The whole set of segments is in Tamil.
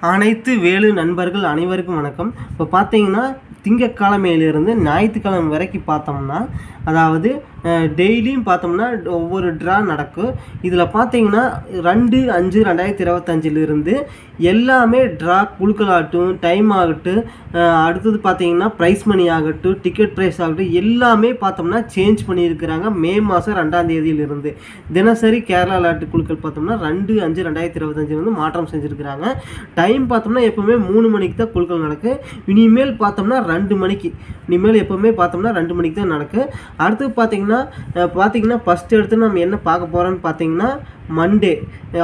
அனைத்து வேலு நண்பர்கள் அனைவருக்கும் வணக்கம். இப்போ பார்த்தீங்கன்னா திங்கக்கிழமையிலிருந்து ஞாயிற்றுக்கிழமை வரைக்கும் பார்த்தோம்னா அதாவது டெய்லியும் பார்த்தோம்னா ஒவ்வொரு ட்ரா நடக்கும். இதில் பார்த்தீங்கன்னா ரெண்டு அஞ்சு ரெண்டாயிரத்தி இருபத்தஞ்சிலிருந்து எல்லாமே ட்ரா குழுக்களாகட்டும் டைம் ஆகட்டும் அடுத்தது பார்த்தீங்கன்னா ப்ரைஸ் மணி ஆகட்டும் டிக்கெட் ப்ரைஸ் ஆகட்டும் எல்லாமே பார்த்தோம்னா சேஞ்ச் பண்ணியிருக்கிறாங்க. மே மாதம் ரெண்டாம் தேதியிலிருந்து தினசரி கேரளா லாட்டு குழுக்கள் பார்த்தோம்னா ரெண்டு அஞ்சு ரெண்டாயிரத்தி இருபத்தஞ்சிலிருந்து மாற்றம் செஞ்சுருக்கிறாங்க. டைம் பார்த்தோம்னா எப்போவுமே மூணு மணிக்கு தான் குழுக்கள் நடக்கு. இனிமேல் பார்த்தோம்னா ரெண்டு மணிக்கு. இனிமேல் எப்போவுமே பார்த்தோம்னா ரெண்டு மணிக்கு தான் நடக்கு. அடுத்து பார்த்தீங்கன்னா அஹ் பார்த்தீங்கன்னா ஃபஸ்ட்டு எடுத்து நம்ம என்ன பார்க்க போகிறோம்னு பார்த்தீங்கன்னா மண்டே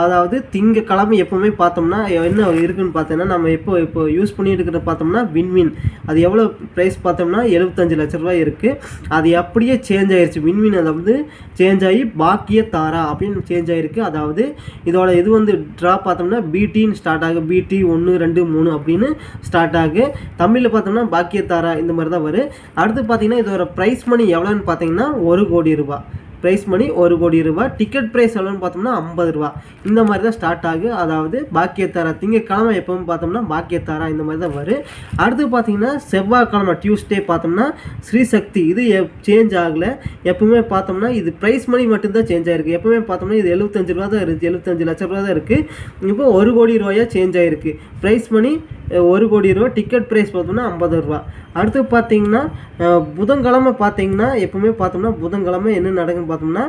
அதாவது திங்கக்கிழமை எப்போவுமே பார்த்தோம்னா என்ன இருக்குதுன்னு பார்த்தோன்னா நம்ம எப்போ இப்போ யூஸ் பண்ணிட்டு இருக்கிறத பார்த்தோம்னா வின்வின் அது எவ்வளோ ப்ரைஸ் பார்த்தோம்னா எழுபத்தஞ்சு லட்ச ரூபா இருக்குது அது அப்படியே சேஞ்ச் ஆயிருச்சு. வின்வின் அதாவது வந்து சேஞ்ச் ஆகி பாக்கிய தாரா அப்படின்னு சேஞ்ச் ஆகிருக்கு அதாவது இதோட இது வந்து ட்ரா பார்த்தோம்னா பிடின்னு ஸ்டார்ட் ஆகும் பிடி ஒன்று ரெண்டு மூணு அப்படின்னு ஸ்டார்ட் ஆகு. தமிழில் பார்த்தோம்னா பாக்கிய தாரா இந்த மாதிரி தான் வரும். அடுத்து பார்த்தீங்கன்னா இதோட ப்ரைஸ் மணி எவ்வளோன்னு பார்த்தீங்கன்னா ஒரு கோடி ரூபாய். ப்ரைஸ் மணி ஒரு கோடி ரூபா டிக்கெட் ப்ரைஸ் எவ்வளோன்னு பார்த்தோம்னா ஐம்பது ரூபா இந்த மாதிரி தான் ஸ்டார்ட் ஆகும் அதாவது பாக்கியத்தாரா திங்கக்கிழமை எப்பவும் பார்த்தோம்னா பாக்கியத்தாரா இந்த மாதிரி தான் வரும் அடுத்து பார்த்தீங்கன்னா செவ்வாய்க்கிழமை டியூஸ்டே பார்த்தோம்னா ஸ்ரீசக்தி. இது சேஞ்ச் ஆகலை. எப்பவுமே பார்த்தோம்னா இது ப்ரைஸ் மணி மட்டும்தான் சேஞ்ச் ஆகிருக்கு எப்பவுமே பார்த்தோம்னா இது எழுபத்தஞ்சு ரூபா தான் இருக்குது எழுபத்தஞ்சு லட்ச ரூபா தான் இருக்குது இப்போ ஒரு கோடி ரூபாயாக சேஞ்ச் ஆகிருக்கு ப்ரைஸ் மணி ஒரு கோடி ரூபா டிக்கெட் ப்ரைஸ் பார்த்தோம்னா ஐம்பது ரூபா அடுத்து பார்த்தீங்கன்னா புதன்கிழமை பார்த்தீங்கன்னா எப்பவுமே பார்த்தோம்னா புதன்கிழமை என்ன நடக்கும் பார்த்தோம்னா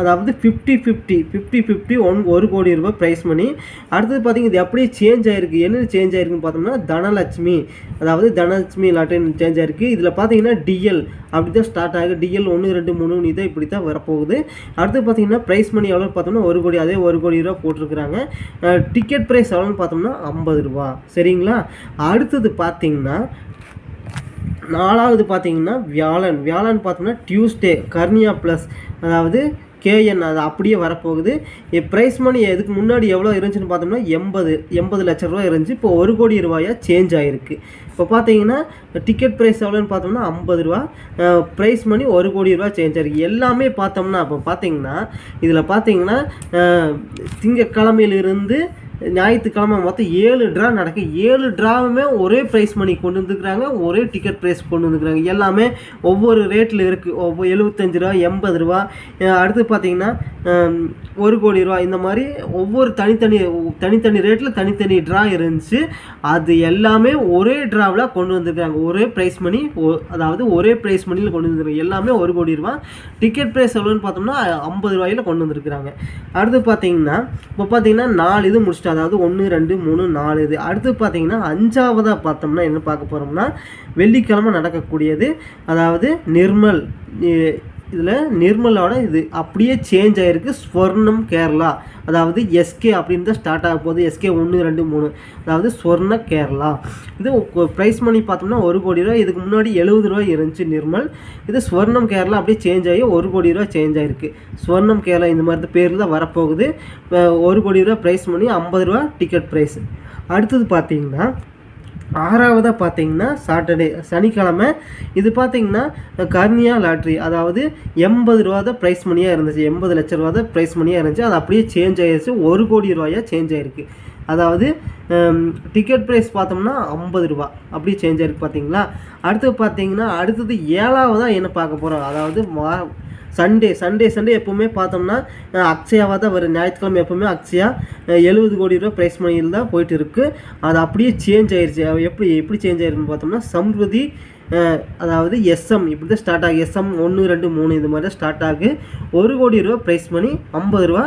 அதாவது fifty fifty fifty fifty one ஒரு கோடி ரூபாய் ப்ரைஸ் மணி அடுத்தது பார்த்தீங்கன்னா இது அப்படியே சேஞ்ச் ஆயிருக்கு. என்ன சேஞ்ச் ஆயிருக்குன்னு பார்த்தோம்னா தனலட்சுமி. அதாவது தனலட்சுமி லாட்டின் சேஞ்ச் ஆயிருக்கு. இதில் பார்த்தீங்கன்னா டிஎல் அப்படி தான் ஸ்டார்ட் ஆகுது. டிஎல் ஒன்று ரெண்டு மூணு இதை இப்படி தான் வரப்போகுது. அடுத்து பார்த்தீங்கன்னா ப்ரைஸ் மணி எவ்வளோ பார்த்தோம்னா ஒரு கோடி அதே ஒரு கோடி ரூபா போட்டிருக்கிறாங்க. டிக்கெட் ப்ரைஸ் எவ்வளோன்னு பார்த்தோம்னா ஐம்பது ரூபா சரிங்களா? அடுத்தது பார்த்தீங்கன்னா நாலாவது பார்த்தீங்கன்னா வியாழன். வியாழன் பார்த்தோம்னா டியூஸ்டே கர்னியா ப்ளஸ் அதாவது கேஎன் அது அப்படியே வரப்போகுது. ப்ரைஸ் மணி இதுக்கு முன்னாடி எவ்வளோ இருந்துச்சுன்னு பார்த்தோம்னா எண்பது எண்பது லட்ச ரூபா இருந்துச்சு. இப்போ ஒரு கோடி ரூபாயாக சேஞ்ச் ஆகிருக்கு இப்போ பார்த்தீங்கன்னா டிக்கெட் ப்ரைஸ் எவ்வளோன்னு பார்த்தோம்னா ஐம்பது ரூபா. ப்ரைஸ் மணி ஒரு கோடி ரூபா சேஞ்ச் ஆகிருக்கு எல்லாமே பார்த்தோம்னா இப்போ பார்த்தீங்கன்னா இதில் பார்த்தீங்கன்னா திங்கக்கிழமையிலிருந்து திங்கட்கிழமையிலிருந்து ஞாயிற்றுக்கிழமை மொத்தம் ஏழு ட்ரா நடக்கும் ஏழு ட்ராவுமே ஒரே ப்ரைஸ் மணி கொண்டு வந்துருக்குறாங்க ஒரே டிக்கெட் ப்ரைஸ் கொண்டு வந்துருக்குறாங்க எல்லாமே ஒவ்வொரு ரேட்டில் இருக்குது ஒவ்வொரு எழுபத்தஞ்சு ரூபா எண்பது ரூபா. அடுத்து பார்த்தீங்கன்னா ஒரு கோடி ரூபா. இந்த மாதிரி ஒவ்வொரு தனித்தனி தனித்தனி ரேட்டில் தனித்தனி ட்ரா இருந்துச்சு. அது எல்லாமே ஒரே ட்ராவில் கொண்டு வந்திருக்காங்க ஒரே ப்ரைஸ் மணி அதாவது ஒரே ப்ரைஸ் மணியில் கொண்டு வந்திருக்காங்க எல்லாமே ஒரு கோடி ரூபா. டிக்கெட் ப்ரைஸ் எவ்வளோன்னு பார்த்தோம்னா ஐம்பது ரூபாயில் கொண்டு வந்திருக்கிறாங்க. அடுத்து பார்த்தீங்கன்னா இப்போ பார்த்தீங்கன்னா நாலு இது முடிச்சிட்டாங்க. அதாவது ஒன்று ரெண்டு மூணு நாலு இது. அடுத்து பார்த்தீங்கன்னா அஞ்சாவதாக பார்த்தோம்னா என்ன பார்க்க போகிறோம்னா வெள்ளிக்கிழமை நடக்கக்கூடியது அதாவது நிர்மல் இதில் நிர்மலோட இது அப்படியே சேஞ்ச் ஆகிருக்கு ஸ்வர்ணம் கேரளா. அதாவது எஸ்கே அப்படின்னு தான் ஸ்டார்ட் ஆக போகுது. எஸ்கே ஒன்று ரெண்டு மூணு. அதாவது ஸ்வர்ண கேரளா. இது ப்ரைஸ் மணி பார்த்தோம்னா ஒரு கோடி ரூபா இதுக்கு முன்னாடி எழுபது ரூபாய் இருந்துச்சு நிர்மல். இது ஸ்வர்ணம் கேரளா அப்படியே சேஞ்ச் ஆகி ஒரு கோடி ரூபா சேஞ்ச் ஆகிருக்கு ஸ்வர்ணம் கேரளா இந்த மாதிரி பேரில் தான் வரப்போகுது. ஒரு கோடி ரூபா ப்ரைஸ் மணி ஐம்பது ரூபா டிக்கெட் ப்ரைஸ் அடுத்தது பார்த்தீங்கன்னா ஆறாவதாக பார்த்தீங்கன்னா சாட்டர்டே சனிக்கிழமை. இது பார்த்தீங்கன்னா கர்னியா லாட்ரி. அதாவது எண்பது ரூபா தான் ப்ரைஸ் மணியாக இருந்துச்சு. எண்பது லட்ச ரூபா தான் ப்ரைஸ் மணியாக இருந்துச்சு. அது அப்படியே சேஞ்ச் ஆகிருச்சு ஒரு கோடி ரூபாயாக சேஞ்ச் ஆகிருக்கு அதாவது டிக்கெட் ப்ரைஸ் பார்த்தோம்னா ஐம்பது ரூபா. அப்படியே சேஞ்ச் ஆகிருக்கு பார்த்தீங்களா? அடுத்து பார்த்தீங்கன்னா அடுத்தது ஏழாவதாக என்ன பார்க்க போகிறோம் அதாவது மா சண்டே சண்டே சண்டே எப்போவுமே பார்த்தோம்னா அக்ஷயாவாக தான் வரும். ஞாயிற்றுக்கிழமை எப்போவுமே அக்ஷயா எழுபது கோடி ரூபா ப்ரைஸ் மணியில் தான் போயிட்டு இருக்குது அது அப்படியே சேஞ்ச் ஆயிடுச்சு எப்படி எப்படி சேஞ்ச் ஆயிருக்குன்னு பார்த்தோம்னா சம்ருதி அதாவது எஸ்எம் இப்படி தான் ஸ்டார்ட் ஆகுது. எஸ்எம் ஒன்று ரெண்டு மூணு இது மாதிரி தான் ஸ்டார்ட் ஆகுது. ஒரு கோடி ரூபா ப்ரைஸ் மணி ஐம்பது ரூபா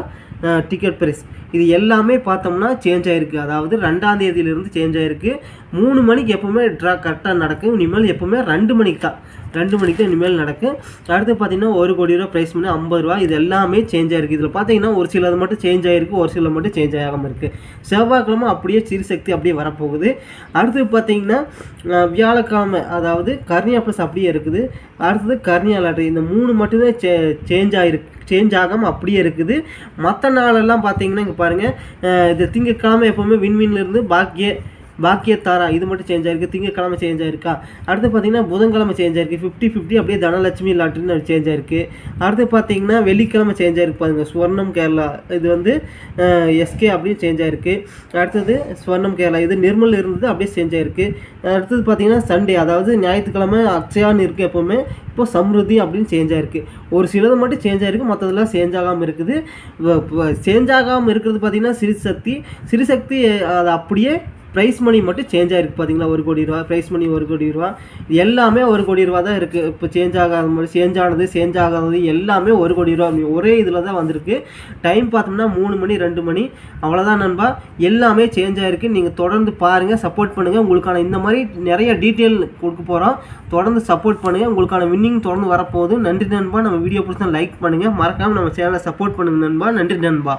டிக்கெட் ப்ரைஸ் இது எல்லாமே பார்த்தோம்னா சேஞ்ச் ஆயிருக்கு. அதாவது ரெண்டாம் தேதியிலிருந்து சேஞ்ச் ஆயிருக்கு. மூணு மணிக்கு எப்போவுமே ட்ரா கரெக்டாக நடக்கும். இனிமேல் எப்போவுமே ரெண்டு மணிக்கு தான். ரெண்டு மணிக்கு தான் இனிமேல் நடக்கும். அடுத்து பார்த்தீங்கன்னா ஒரு கோடி ரூபா ப்ரைஸ் பண்ணி ஐம்பது ரூபா இது எல்லாமே சேஞ்ச் ஆகிருக்கு இதில் பார்த்தீங்கன்னா ஒரு சிலது மட்டும் சேஞ்ச் ஆகிருக்கு ஒரு சில மட்டும் சேஞ்ச் ஆகாமல் இருக்குது செவ்வாய்க்கிழமை அப்படியே சிறுசக்தி அப்படியே வரப்போகுது. அடுத்து பார்த்தீங்கன்னா வியாழக்கிழமை அதாவது கர்னியா ப்ளஸ் அப்படியே இருக்குது. அடுத்தது கர்னியா லாட்ரி இந்த மூணு மட்டும்தான் சே சேஞ்ச் ஆகிருக்கு சேஞ்ச் ஆகாமல் அப்படியே இருக்குது. மற்ற நாளெல்லாம் பார்த்தீங்கன்னா இங்கே பாருங்கள் இது திங்கட்கிழமை எப்போவுமே விண்மீன்லேருந்து பாக்கிய பாக்கியத்தாரா இது மட்டும் சேஞ்ச் ஆயிருக்கு திங்கக்கிழமை சேஞ்ச் ஆயிருக்கா? அடுத்து பார்த்தீங்கன்னா புதன்கிழமை சேஞ்ச் ஆயிருக்கு ஃபிஃப்டி ஃபிஃப்டி அப்படியே தனலட்சுமி லாட்ரின்னு சேஞ்ச் ஆயிருக்கு. அடுத்து பார்த்தீங்கன்னா வெள்ளிக்கிழமை சேஞ்ச் ஆயிருக்கு பாருங்க ஸ்வர்ணம் கேரளா. இது வந்து எஸ்கே அப்படின்னு சேஞ்ச் ஆயிருக்கு. அடுத்தது ஸ்வர்ணம் கேரளா. இது நிர்மல் இருந்தது அப்படியே சேஞ்ச் ஆயிருக்கு. அடுத்தது பார்த்தீங்கன்னா சண்டே அதாவது ஞாயிற்றுக்கிழமை அக்ஷயான்னு இருக்குது எப்போவுமே இப்போ சம்ருதி அப்படின்னு சேஞ்ச் ஆயிருக்கு. ஒரு சிலது மட்டும் சேஞ்ச் ஆயிருக்கு மற்றதெல்லாம் சேஞ்ச் ஆகாமல் இருக்குது. சேஞ்ச் ஆகாமல் இருக்கிறது பார்த்தீங்கன்னா சிறிசக்தி. சிறிசக்தி அது அப்படியே ப்ரைஸ் மணி மட்டும் சேஞ்ச் ஆகிருக்கு பார்த்தீங்களா ஒரு கோடி ரூபா ப்ரைஸ் மணி ஒரு கோடி ரூபா. எல்லாமே ஒரு கோடி ரூபா தான் இருக்குது இப்போ சேஞ்ச் ஆகாத மாதிரி சேஞ்ச் ஆனது சேஞ்ச் ஆகாதது எல்லாமே ஒரு கோடி ரூபா. ஒரே இதில் தான் வந்திருக்கு. டைம் பார்த்தோம்னா மூணு மணி ரெண்டு மணி. அவ்வளோதான் நண்பா. எல்லாமே சேஞ்ச் ஆகிருக்கு நீங்கள் தொடர்ந்து பாருங்கள் சப்போர்ட் பண்ணுங்கள் உங்களுக்கான இந்த மாதிரி நிறைய டீட்டெயில் கொடுக்க போகிறோம் தொடர்ந்து சப்போர்ட் பண்ணுங்கள் உங்களுக்கான வின்னிங் தொடர்ந்து வரப்போகுது. நன்றி நண்பா. நம்ம வீடியோ பிடிச்சா லைக் பண்ணுங்கள் மறக்காமல் நம்ம சேனலை சப்போர்ட் பண்ணுங்கள் நண்பா. நன்றி நண்பா.